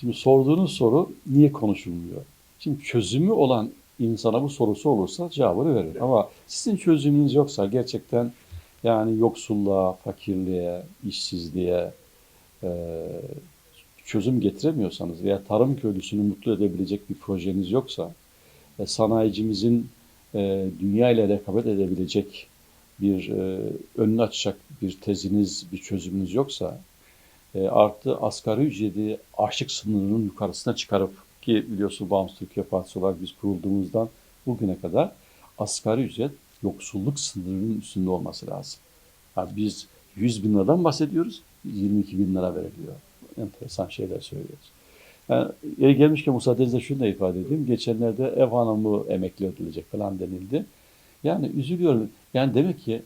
Şimdi sorduğunuz soru niye konuşulmuyor? Şimdi çözümü olan insana bu sorusu olursa cevabını verir. Ama sizin çözümünüz yoksa gerçekten yani yoksulluğa, fakirliğe, işsizliğe e, çözüm getiremiyorsanız veya tarım köylüsünü mutlu edebilecek bir projeniz yoksa ve sanayicimizin e, dünya ile rekabet edebilecek bir e, önünü açacak bir teziniz, bir çözümünüz yoksa e, artı asgari ücreti açlık sınırının yukarısına çıkarıp ki biliyorsun Bağımsız Türkiye Partisi olarak biz kurulduğumuzdan bugüne kadar asgari ücret yoksulluk sınırının üstünde olması lazım. Yani biz 100 bin liradan bahsediyoruz, 22 bin lira veriliyor. Enteresan şeyler söylüyoruz. Yani yeri gelmişken müsaadenizle şunu da ifade edeyim. Geçenlerde ev hanımı emekli edilecek falan denildi. Yani üzülüyorum. Yani demek ki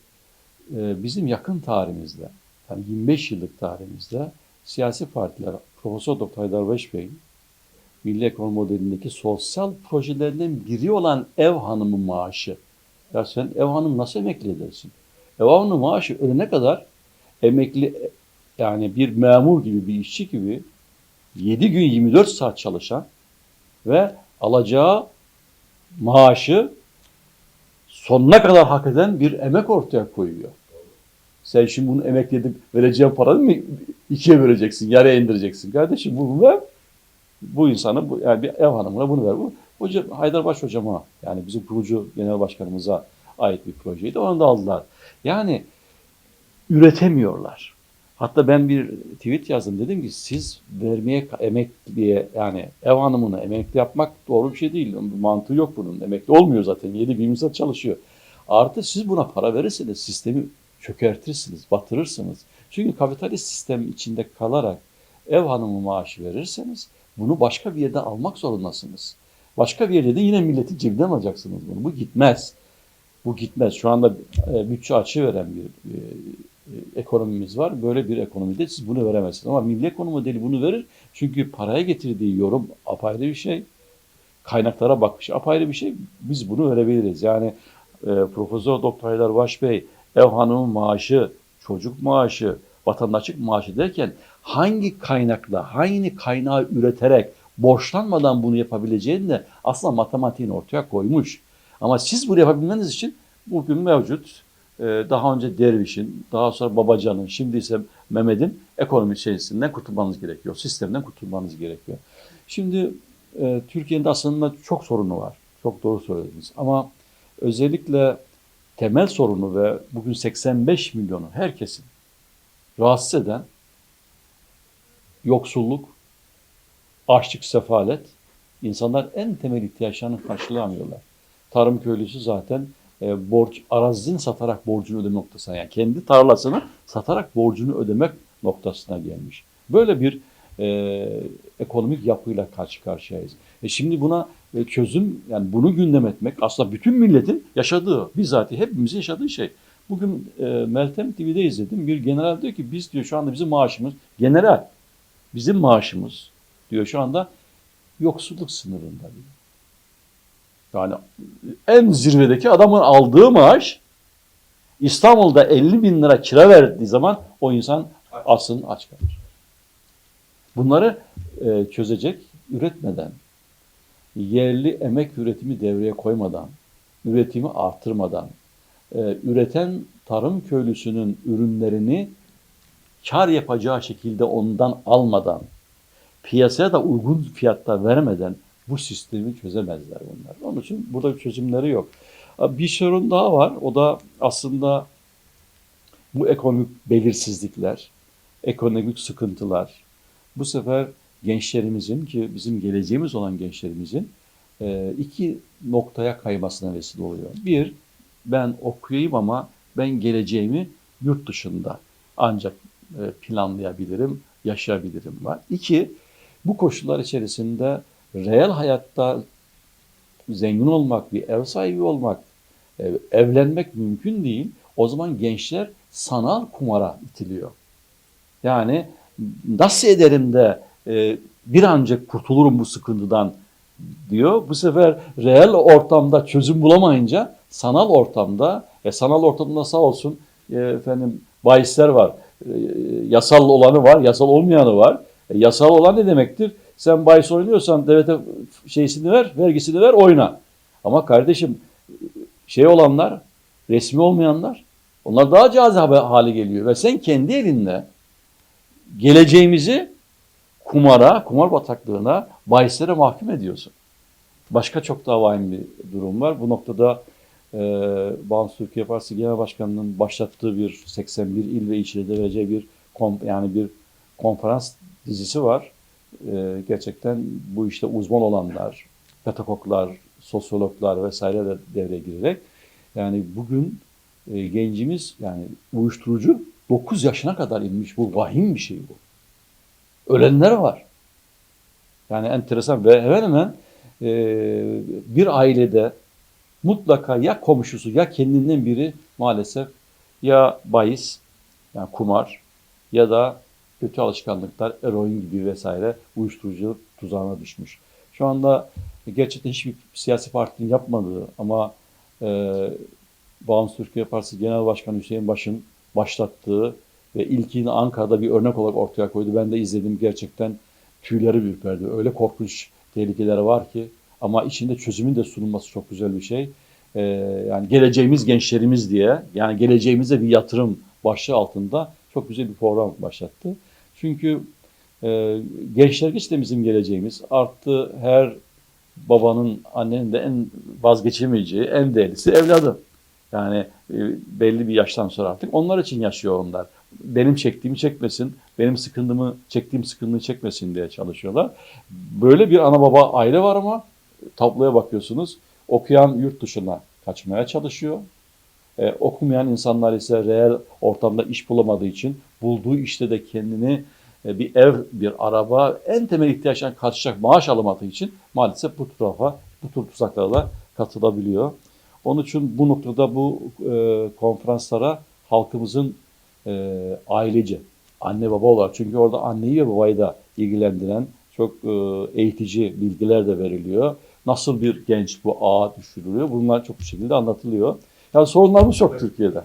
e, bizim yakın tarihimizde, yani 25 yıllık tarihimizde siyasi partiler, Profesör Doktor Haydar Beş Bey'in Milli Ekonomi modelindeki sosyal projelerinden biri olan ev hanımı maaşı. Ya sen ev hanım nasıl emekli edersin? Ev hanımı maaşı ölene kadar emekli yani bir memur gibi bir işçi gibi 7 gün 24 saat çalışan ve alacağı maaşı sonuna kadar hak eden bir emek ortaya koyuyor. Sen şimdi bunu emekli edip vereceğin paranı mı ikiye böleceksin, yarıya indireceksin? Kardeşim bunu ver. Bu insana, bu, yani bir ev hanımına bunu ver. Bu hoca, Haydarbaş hocama, yani bizim kurucu genel başkanımıza ait bir projeydi. Onu da aldılar. Yani üretemiyorlar. Hatta ben bir tweet yazdım. Dedim ki siz vermeye emekliye yani ev hanımını emekli yapmak doğru bir şey değil. Mantığı yok bunun. Emekli olmuyor zaten. 7 bin saat çalışıyor. Artı siz buna para verirseniz sistemi çökertirsiniz, batırırsınız. Çünkü kapitalist sistem içinde kalarak ev hanımı maaşı verirseniz bunu başka bir yerde almak zorundasınız. Başka bir yerde de yine milletin cebinden alacaksınız bunu. Bu gitmez. Bu gitmez. Şu anda e, bütçe açığı veren bir e, e, ekonomimiz var. Böyle bir ekonomide siz bunu veremezsiniz. Ama milli ekonomi modeli bunu verir. Çünkü paraya getirdiği yorum apayrı bir şey. Kaynaklara bakış apayrı bir şey. Biz bunu verebiliriz. Yani e, Profesör Doktor Haydar Baş Bey ev hanımın maaşı, çocuk maaşı, vatandaşlık maaşı derken hangi kaynakla, hangi kaynağı üreterek borçlanmadan bunu yapabileceğini de aslında matematiğin ortaya koymuş. Ama siz bunu yapabilmeniz için bugün mevcut e, daha önce Derviş'in, daha sonra Babacan'ın, şimdi ise Mehmet'in ekonomi şeysinden kurtulmanız gerekiyor. Sistemden kurtulmanız gerekiyor. Şimdi e, Türkiye'nin aslında çok sorunu var. Çok doğru söylediniz. Ama özellikle temel sorunu ve bugün 85 milyonu herkesin rahatsız eden yoksulluk, açlık, sefalet, insanlar en temel ihtiyaçlarını karşılayamıyorlar. Tarım köylüsü zaten e, borç arazisini satarak borcunu ödeme noktasına yani kendi tarlasını satarak borcunu ödemek noktasına gelmiş. Böyle bir e, ekonomik yapıyla karşı karşıyayız. E şimdi buna e, çözüm yani bunu gündem etmek aslında bütün milletin yaşadığı bizatihi hepimizin yaşadığı şey. Bugün e, Meltem TV'de izledim. Bir general diyor ki biz diyor şu anda bizim maaşımız general bizim maaşımız diyor şu anda yoksulluk sınırında diyor. Yani en zirvedeki adamın aldığı maaş İstanbul'da 50 bin lira kira verdiği zaman o insan aslında aç kalır. Bunları e, çözecek üretmeden, yerli emek üretimi devreye koymadan, üretimi artırmadan, e, üreten tarım köylüsünün ürünlerini kar yapacağı şekilde ondan almadan, piyasaya da uygun fiyatta vermeden bu sistemi çözemezler bunlar. Onun için burada çözümleri yok. Bir sorun daha var. O da aslında bu ekonomik belirsizlikler, ekonomik sıkıntılar. Bu sefer gençlerimizin ki bizim geleceğimiz olan gençlerimizin e, iki noktaya kaymasına vesile oluyor. Bir, ben okuyayım ama ben geleceğimi yurt dışında ancak e, planlayabilirim, yaşayabilirim var. İki, bu koşullar içerisinde reel hayatta zengin olmak, bir ev sahibi olmak, e, evlenmek mümkün değil. O zaman gençler sanal kumara itiliyor. Yani nasıl ederim de e, bir ancak kurtulurum bu sıkıntıdan diyor. Bu sefer reel ortamda çözüm bulamayınca sanal ortamda, e, sanal ortamda sağ olsun e, efendim bahisler var. E, yasal olanı var, yasal olmayanı var. E, yasal olan ne demektir? Sen bahis oynuyorsan devlete şeysini ver, vergisini ver, oyna. Ama kardeşim şey olanlar, resmi olmayanlar onlar daha cazibe hale geliyor. Ve sen kendi elinde geleceğimizi kumara, kumar bataklığına, bahislere mahkum ediyorsun. Başka çok daha vahim bir durum var. Bu noktada e, Bağımsız Türkiye Partisi Genel Başkanı'nın başlattığı bir 81 il ve ilçede vereceği bir kom, yani bir konferans dizisi var. E, gerçekten bu işte uzman olanlar, pedagoglar, sosyologlar vesaire de devreye girerek yani bugün e, gencimiz yani uyuşturucu 9 yaşına kadar inmiş. Bu vahim bir şey bu. Ölenler var. Yani enteresan ve hemen hemen e, bir ailede mutlaka ya komşusu ya kendinden biri maalesef ya bahis yani kumar ya da kötü alışkanlıklar eroin gibi vesaire uyuşturucu tuzağına düşmüş. Şu anda gerçekten hiçbir siyasi partinin yapmadığı ama e, Bağımsız Türkiye Partisi Genel Başkanı Hüseyin Baş'ın başlattığı ve ilkini Ankara'da bir örnek olarak ortaya koydu. Ben de izledim gerçekten tüyleri ürperdi. Öyle korkunç tehlikeleri var ki ama içinde çözümün de sunulması çok güzel bir şey. Ee, yani geleceğimiz gençlerimiz diye yani geleceğimize bir yatırım başlığı altında çok güzel bir program başlattı. Çünkü e, gençler işte bizim geleceğimiz. Artı her babanın, annenin de en vazgeçemeyeceği, en değerlisi evladı. Yani e, belli bir yaştan sonra artık onlar için yaşıyor onlar. Benim çektiğimi çekmesin, benim sıkıntımı, çektiğim sıkıntıyı çekmesin diye çalışıyorlar. Böyle bir ana baba aile var ama tabloya bakıyorsunuz. Okuyan yurt dışına kaçmaya çalışıyor. Ee, okumayan insanlar ise reel ortamda iş bulamadığı için bulduğu işte de kendini e, bir ev, bir araba, en temel ihtiyaçlarını karşılayacak maaş alamadığı için maalesef bu tarafa, bu tür tuzaklara katılabiliyor. Onun için bu noktada bu e, konferanslara halkımızın e, ailece, anne baba olarak çünkü orada anneyi ve babayı da ilgilendiren çok e, eğitici bilgiler de veriliyor. Nasıl bir genç bu ağa düşürülüyor bunlar çok bu şekilde anlatılıyor. Yani sorunlarımız çok Türkiye'de.